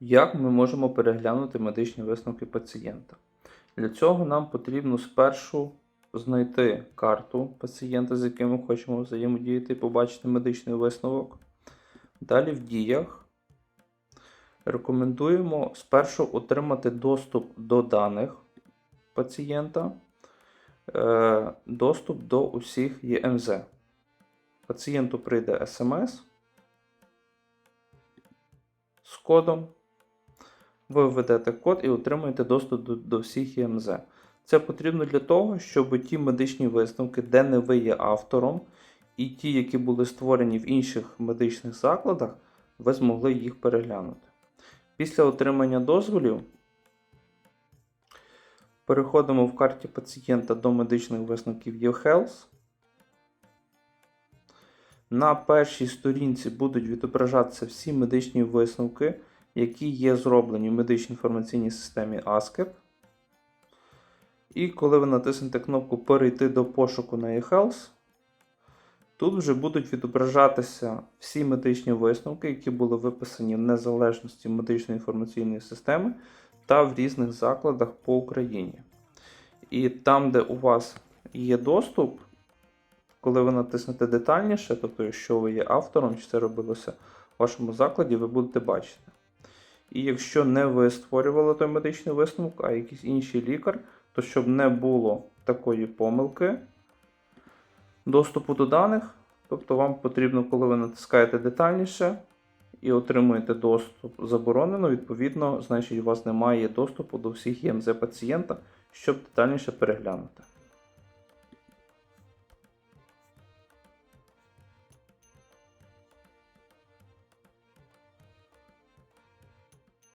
Як ми можемо переглянути медичні висновки пацієнта? Для цього нам потрібно спершу знайти карту пацієнта, з яким ми хочемо взаємодіяти і побачити медичний висновок. Далі в діях рекомендуємо спершу отримати доступ до даних пацієнта, е, доступ до усіх ЄМЗ. Пацієнту прийде смс з кодом. Ви введете код і отримуєте доступ до, до всіх ЄМЗ. Це потрібно для того, щоб ті медичні висновки, де не ви є автором, і ті, які були створені в інших медичних закладах, ви змогли їх переглянути. Після отримання дозволів переходимо в карті пацієнта до медичних висновків eHealth. На першій сторінці будуть відображатися всі медичні висновки, які є зроблені в медичній інформаційній системі ASCII. І коли ви натиснете кнопку Перейти до пошуку на eHealth, тут вже будуть відображатися всі медичні висновки, які були виписані в незалежності медичної інформаційної системи та в різних закладах по Україні. І там, де у вас є доступ, коли ви натиснете детальніше, тобто, якщо ви є автором, чи це робилося в вашому закладі, ви будете бачити. І якщо не ви створювали той медичний висновок, а якийсь інший лікар, то щоб не було такої помилки доступу до даних, тобто вам потрібно, коли ви натискаєте детальніше і отримуєте доступ заборонено, відповідно, значить у вас немає доступу до всіх ЄМЗ пацієнта, щоб детальніше переглянути.